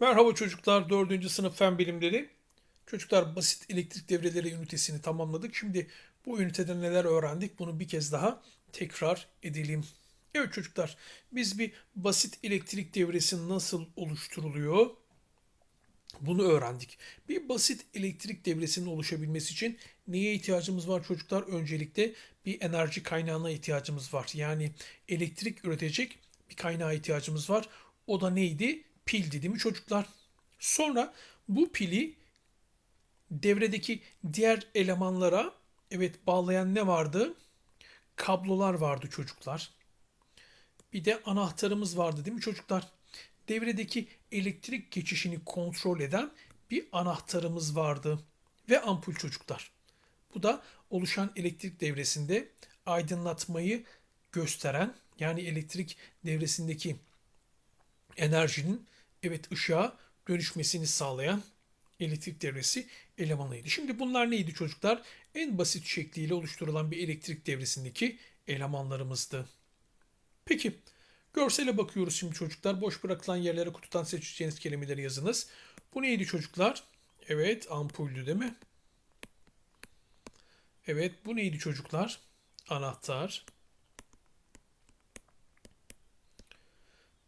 Merhaba çocuklar, 4. sınıf fen bilimleri. Çocuklar basit elektrik devreleri ünitesini tamamladık. Şimdi bu ünitede neler öğrendik bunu bir kez daha tekrar edelim. Evet çocuklar, biz bir basit elektrik devresi nasıl oluşturuluyor? Bunu öğrendik. Bir basit elektrik devresinin oluşabilmesi için neye ihtiyacımız var çocuklar? Öncelikle bir enerji kaynağına ihtiyacımız var. Yani elektrik üretecek bir kaynağa ihtiyacımız var. O da neydi? Pildi değil mi çocuklar? Sonra bu pili devredeki diğer elemanlara evet bağlayan ne vardı? Kablolar vardı çocuklar. Bir de anahtarımız vardı değil mi çocuklar? Devredeki elektrik geçişini kontrol eden bir anahtarımız vardı ve ampul çocuklar. Bu da oluşan elektrik devresinde aydınlatmayı gösteren yani elektrik devresindeki enerjinin evet ışığa dönüşmesini sağlayan elektrik devresi elemanıydı. Şimdi bunlar neydi çocuklar? En basit şekliyle oluşturulan bir elektrik devresindeki elemanlarımızdı. Peki görsele bakıyoruz şimdi çocuklar. Boş bırakılan yerlere kutudan seçeceğiniz kelimeleri yazınız. Bu neydi çocuklar? Evet ampuldü değil mi? Evet bu neydi çocuklar? Anahtar.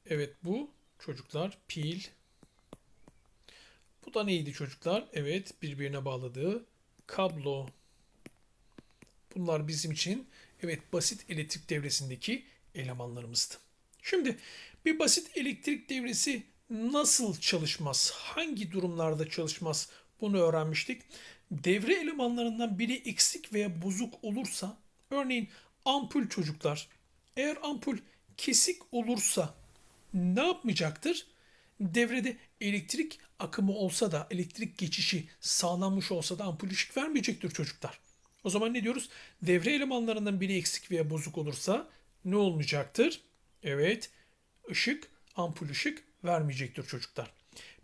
Evet bu çocuklar pil. Bu da neydi çocuklar? Evet birbirine bağladığı kablo. Bunlar bizim için evet basit elektrik devresindeki elemanlarımızdı. Şimdi bir basit elektrik devresi nasıl çalışmaz? Hangi durumlarda çalışmaz? Bunu öğrenmiştik. Devre elemanlarından biri eksik veya bozuk olursa, örneğin ampul çocuklar, eğer ampul kesik olursa ne yapmayacaktır? Devrede elektrik akımı olsa da, elektrik geçişi sağlanmış olsa da ampul ışık vermeyecektir çocuklar. O zaman ne diyoruz? Devre elemanlarından biri eksik veya bozuk olursa ne olmayacaktır? Evet, ışık, ampul ışık vermeyecektir çocuklar.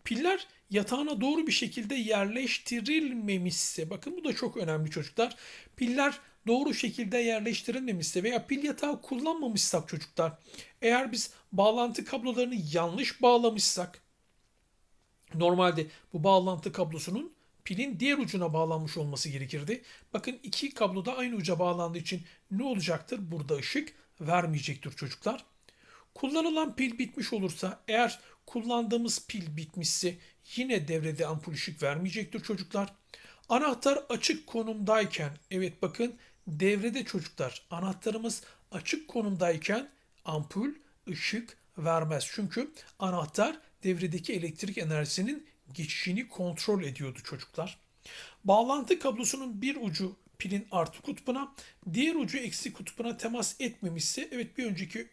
Piller yatağına doğru bir şekilde yerleştirilmemişse, bakın bu da çok önemli çocuklar. Piller doğru şekilde yerleştirilmemişse veya pil yatağı kullanmamışsak çocuklar, eğer biz bağlantı kablolarını yanlış bağlamışsak, normalde bu bağlantı kablosunun pilin diğer ucuna bağlanmış olması gerekirdi. Bakın iki kablo da aynı uca bağlandığı için ne olacaktır? Burada ışık vermeyecektir çocuklar. Kullanılan pil bitmiş olursa eğer kullandığımız pil bitmişse yine devrede ampul ışık vermeyecektir çocuklar. Anahtar açık konumdayken evet bakın devrede çocuklar anahtarımız açık konumdayken ampul ışık vermez. Çünkü anahtar devredeki elektrik enerjisinin geçişini kontrol ediyordu çocuklar. Bağlantı kablosunun bir ucu pilin artı kutbuna, diğer ucu eksi kutbuna temas etmemişse evet bir önceki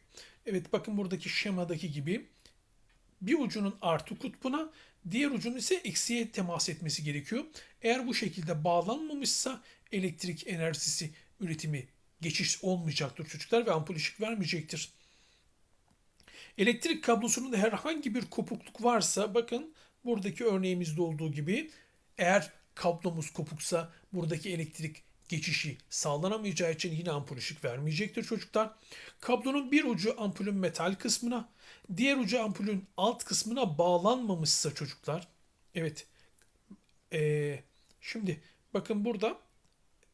evet bakın buradaki şemadaki gibi bir ucunun artı kutbuna, diğer ucunun ise eksiye temas etmesi gerekiyor. Eğer bu şekilde bağlanmamışsa elektrik enerjisi üretimi geçiş olmayacaktır çocuklar ve ampul ışık vermeyecektir. Elektrik kablosunun da herhangi bir kopukluk varsa bakın buradaki örneğimizde olduğu gibi eğer kablomuz kopuksa buradaki elektrik geçişi sağlanamayacağı için yine ampul ışık vermeyecektir çocuklar. Kablonun bir ucu ampulün metal kısmına, diğer ucu ampulün alt kısmına bağlanmamışsa çocuklar. Evet. Ee, şimdi bakın burada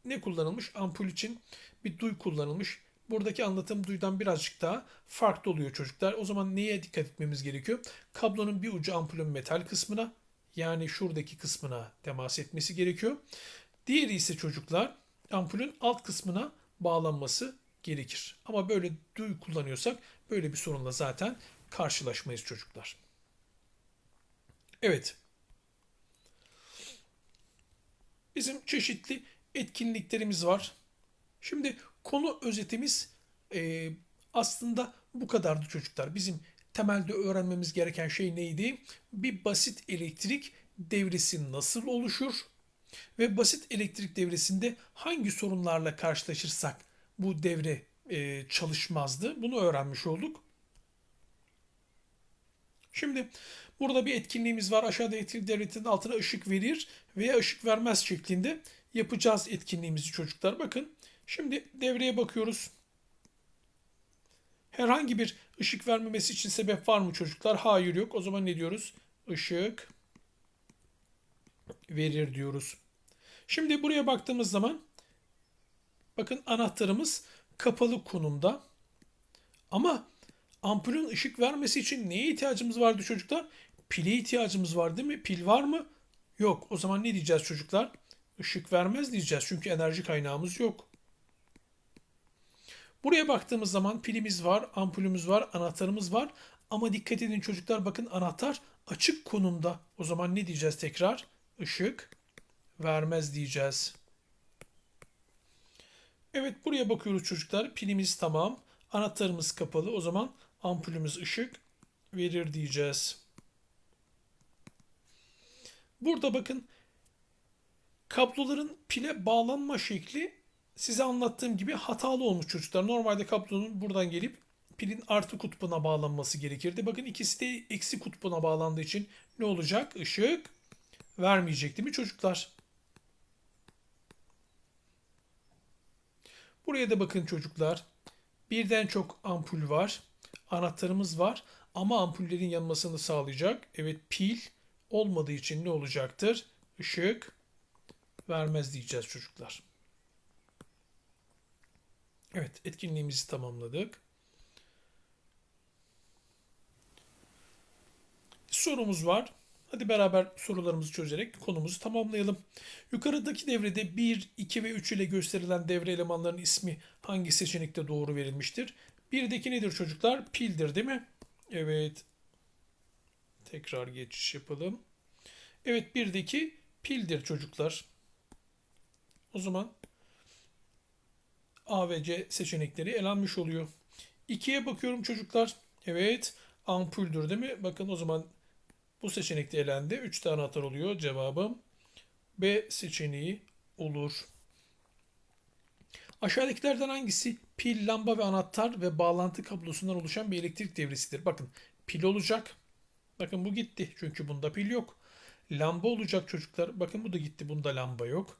ne kullanılmış? Ampul için bir duy kullanılmış. Buradaki anlatım duydan birazcık daha farklı oluyor çocuklar. O zaman neye dikkat etmemiz gerekiyor? Kablonun bir ucu ampulün metal kısmına yani şuradaki kısmına temas etmesi gerekiyor. Diğeri ise çocuklar ampulün alt kısmına bağlanması gerekir. Ama böyle duy kullanıyorsak böyle bir sorunla zaten karşılaşmayız çocuklar. Evet. Bizim çeşitli etkinliklerimiz var. Şimdi konu özetimiz e, aslında bu kadardı çocuklar. Bizim temelde öğrenmemiz gereken şey neydi? Bir basit elektrik devresi nasıl oluşur? Ve basit elektrik devresinde hangi sorunlarla karşılaşırsak bu devre e, çalışmazdı? Bunu öğrenmiş olduk. Şimdi burada bir etkinliğimiz var. Aşağıda elektrik devletinin altına ışık verir veya ışık vermez şeklinde yapacağız etkinliğimizi çocuklar. Bakın şimdi devreye bakıyoruz. Herhangi bir ışık vermemesi için sebep var mı çocuklar? Hayır yok. O zaman ne diyoruz? ışık verir diyoruz. Şimdi buraya baktığımız zaman bakın anahtarımız kapalı konumda. Ama ampulün ışık vermesi için neye ihtiyacımız vardı çocuklar? Pile ihtiyacımız var değil mi? Pil var mı? Yok. O zaman ne diyeceğiz çocuklar? Işık vermez diyeceğiz çünkü enerji kaynağımız yok. Buraya baktığımız zaman pilimiz var, ampulümüz var, anahtarımız var. Ama dikkat edin çocuklar bakın anahtar açık konumda. O zaman ne diyeceğiz tekrar? Işık vermez diyeceğiz. Evet buraya bakıyoruz çocuklar. Pilimiz tamam. Anahtarımız kapalı. O zaman ampulümüz ışık verir diyeceğiz. Burada bakın kabloların pile bağlanma şekli size anlattığım gibi hatalı olmuş çocuklar. Normalde kablonun buradan gelip pilin artı kutbuna bağlanması gerekirdi. Bakın ikisi de eksi kutbuna bağlandığı için ne olacak? Işık vermeyecek değil mi çocuklar? Buraya da bakın çocuklar. Birden çok ampul var. Anahtarımız var. Ama ampullerin yanmasını sağlayacak. Evet pil olmadığı için ne olacaktır? Işık vermez diyeceğiz çocuklar. Evet etkinliğimizi tamamladık. Sorumuz var. Hadi beraber sorularımızı çözerek konumuzu tamamlayalım. Yukarıdaki devrede 1, 2 ve 3 ile gösterilen devre elemanlarının ismi hangi seçenekte doğru verilmiştir? 1'deki nedir çocuklar? Pildir değil mi? Evet. Tekrar geçiş yapalım. Evet 1'deki pildir çocuklar. O zaman A ve C seçenekleri elenmiş oluyor. 2'ye bakıyorum çocuklar. Evet ampuldür değil mi? Bakın o zaman bu seçenekte elendi. 3 tane anahtar oluyor. Cevabım B seçeneği olur. Aşağıdakilerden hangisi pil, lamba ve anahtar ve bağlantı kablosundan oluşan bir elektrik devresidir? Bakın pil olacak. Bakın bu gitti çünkü bunda pil yok. Lamba olacak çocuklar. Bakın bu da gitti bunda lamba yok.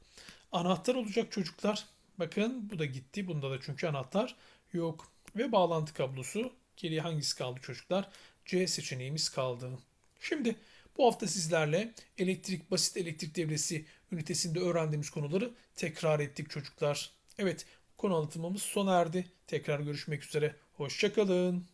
Anahtar olacak çocuklar. Bakın bu da gitti. Bunda da çünkü anahtar yok. Ve bağlantı kablosu. Geriye hangisi kaldı çocuklar? C seçeneğimiz kaldı. Şimdi bu hafta sizlerle elektrik basit elektrik devresi ünitesinde öğrendiğimiz konuları tekrar ettik çocuklar. Evet konu anlatımımız sona erdi. Tekrar görüşmek üzere. Hoşçakalın.